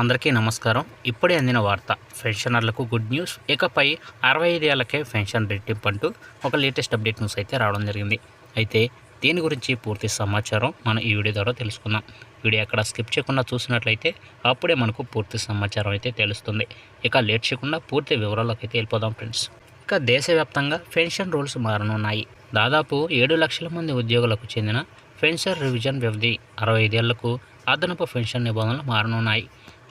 అందరికీ నమస్కారం. ఇప్పుడే అందిన వార్త పెన్షనర్లకు గుడ్ న్యూస్. ఇకపై అరవై ఐదు ఏళ్ళకే పెన్షన్ రెట్టింపు అంటూ ఒక లేటెస్ట్ అప్డేట్ న్యూస్ అయితే రావడం జరిగింది. అయితే దీని గురించి పూర్తి సమాచారం మనం ఈ వీడియో ద్వారా తెలుసుకుందాం. వీడియో అక్కడ స్కిప్ చేయకుండా చూసినట్లయితే అప్పుడే మనకు పూర్తి సమాచారం అయితే తెలుస్తుంది. ఇక లేట్ చేయకుండా పూర్తి వివరాల్లోకి అయితే వెళ్ళిపోదాం ఫ్రెండ్స్. ఇక దేశవ్యాప్తంగా పెన్షన్ రూల్స్ మారనున్నాయి. దాదాపు ఏడు లక్షల మంది ఉద్యోగులకు చెందిన పెన్షన్ రివిజన్ వ్యవధి అరవై ఐదేళ్ళకు అదనపు పెన్షన్ నిబంధనలు మారనున్నాయి.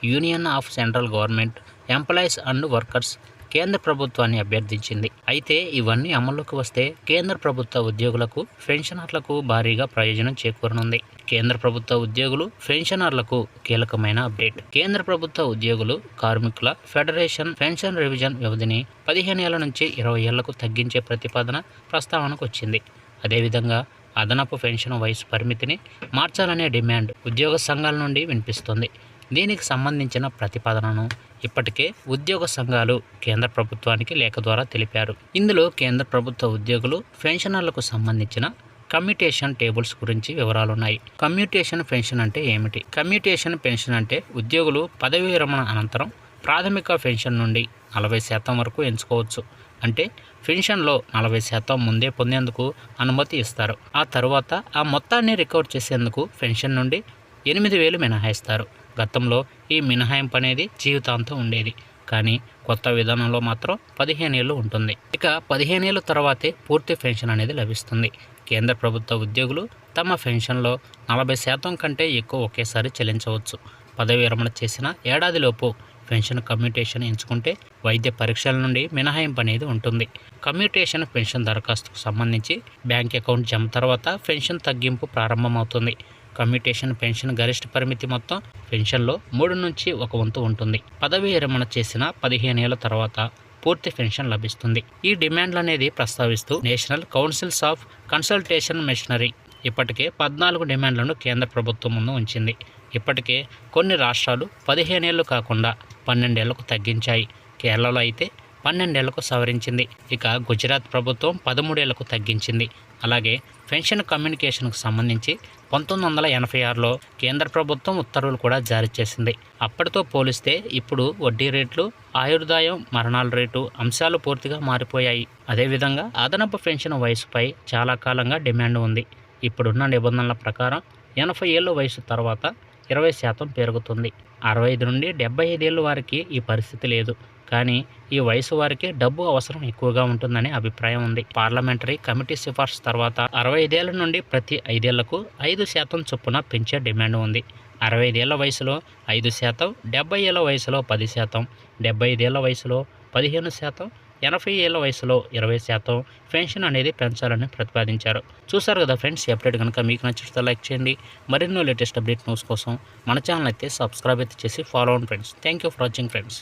Union of central government employees and workers కేంద్ర ప్రభుత్వాన్ని అభ్యర్థించింది. అయితే ఇవన్నీ అమల్లోకి వస్తే కేంద్ర ప్రభుత్వ ఉద్యోగులకు పెన్షనర్లకు భారీగా ప్రయోజనం చేకూరనుంది. కేంద్ర ప్రభుత్వ ఉద్యోగులు పెన్షనర్లకు కీలకమైన అప్డేట్. కేంద్ర ప్రభుత్వ ఉద్యోగులు కార్మికుల ఫెడరేషన్ పెన్షన్ రివిజన్ వ్యవధిని పదిహేను ఏళ్ళ నుంచి ఇరవై ఏళ్ళకు తగ్గించే ప్రతిపాదన ప్రస్తావనకు వచ్చింది. అదేవిధంగా అదనపు పెన్షన్ వయసు పరిమితిని మార్చాలనే డిమాండ్ ఉద్యోగ సంఘాల నుండి వినిపిస్తుంది. దీనికి సంబంధించిన ప్రతిపాదనను ఇప్పటికే ఉద్యోగ సంఘాలు కేంద్ర ప్రభుత్వానికి లేఖ ద్వారా తెలిపారు. ఇందులో కేంద్ర ప్రభుత్వ ఉద్యోగులు పెన్షనర్లకు సంబంధించిన కమ్యూటేషన్ టేబుల్స్ గురించి వివరాలున్నాయి. కమ్యూటేషన్ పెన్షన్ అంటే ఏమిటి? కమ్యూటేషన్ పెన్షన్ అంటే ఉద్యోగులు పదవీ విరమణ అనంతరం ప్రాథమిక పెన్షన్ నుండి నలభై శాతం వరకు ఎంచుకోవచ్చు. అంటే పెన్షన్లో నలభై శాతం ముందే పొందేందుకు అనుమతి ఇస్తారు. ఆ తర్వాత ఆ మొత్తాన్ని రికవర్ చేసేందుకు పెన్షన్ నుండి ఎనిమిది వేలు మినహాయిస్తారు. గతంలో ఈ మినహాయింపు అనేది జీవితాంతం ఉండేది. కానీ కొత్త విధానంలో మాత్రం పదిహేను ఏళ్ళు ఉంటుంది. ఇక పదిహేను ఏళ్ళ తర్వాతే పూర్తి పెన్షన్ అనేది లభిస్తుంది. కేంద్ర ప్రభుత్వ ఉద్యోగులు తమ పెన్షన్లో నలభై శాతం కంటే ఎక్కువ ఒకేసారి చెల్లించవచ్చు. పదవి విరమణ చేసిన ఏడాదిలోపు పెన్షన్ కమ్యూటేషన్ ఎంచుకుంటే వైద్య పరీక్షల నుండి మినహాయింపు అనేది ఉంటుంది. కమ్యూటేషన్ పెన్షన్ దరఖాస్తుకు సంబంధించి బ్యాంక్ అకౌంట్ జమ తర్వాత పెన్షన్ తగ్గింపు ప్రారంభమవుతుంది. కమ్యూటేషన్ పెన్షన్ గరిష్ట పరిమితి మొత్తం పెన్షన్లో మూడు నుంచి ఒక వంతు ఉంటుంది. పదవి విరమణ చేసిన పదిహేను ఏళ్ళ తర్వాత పూర్తి పెన్షన్ లభిస్తుంది. ఈ డిమాండ్లు అనేది ప్రస్తావిస్తూ national councils of consultation machinery ఇప్పటికే పద్నాలుగు డిమాండ్లను కేంద్ర ప్రభుత్వం ముందు ఉంచింది. ఇప్పటికే కొన్ని రాష్ట్రాలు పదిహేనేళ్ళు కాకుండా పన్నెండేళ్ళకు తగ్గించాయి. కేరళలో అయితే పన్నెండేళ్ళకు సవరించింది. ఇక గుజరాత్ ప్రభుత్వం పదమూడేళ్ళకు తగ్గించింది. అలాగే పెన్షన్ కమ్యూనికేషన్కు సంబంధించి పంతొమ్మిది వందల ఎనభై ఆరులో కేంద్ర ప్రభుత్వం ఉత్తర్వులు కూడా జారీ చేసింది. అప్పటితో పోలిస్తే ఇప్పుడు వడ్డీ రేట్లు ఆయుర్దాయం మరణాల రేటు అంశాలు పూర్తిగా మారిపోయాయి. అదేవిధంగా అదనపు పెన్షన్ వయసుపై చాలా కాలంగా డిమాండ్ ఉంది. ఇప్పుడున్న నిబంధనల ప్రకారం ఎనభై ఏళ్ళ వయసు తర్వాత ఇరవై శాతం పెరుగుతుంది. అరవై ఐదు నుండి డెబ్బై ఐదేళ్ళ వారికి ఈ పరిస్థితి లేదు. కానీ ఈ వయసు వారికి డబ్బు అవసరం ఎక్కువగా ఉంటుందని అభిప్రాయం ఉంది. పార్లమెంటరీ కమిటీ సిఫార్సు తర్వాత అరవై ఐదేళ్ళ నుండి ప్రతి ఐదేళ్ళకు ఐదు శాతం చొప్పున పెంచే డిమాండ్ ఉంది. అరవై ఐదేళ్ళ వయసులో ఐదు శాతం డెబ్బై ఏళ్ళ వయసులో పది శాతం డెబ్బై ఐదేళ్ళ వయసులో పదిహేను శాతం ఎనభై ఏళ్ళ వయసులో ఇరవై శాతం పెన్షన్ అనేది పెంచాలని ప్రతిపాదించారు. చూసారు కదా ఫ్రెండ్స్ అప్డేట్ కనుక మీకు నచ్చితే లైక్ చేయండి. మరెన్నో లేటెస్ట్ అప్డేట్ న్యూస్ కోసం మన ఛానల్ అయితే సబ్స్క్రైబ్ అయితే చేసి ఫాలో అవ్వండి friends thank you for watching friends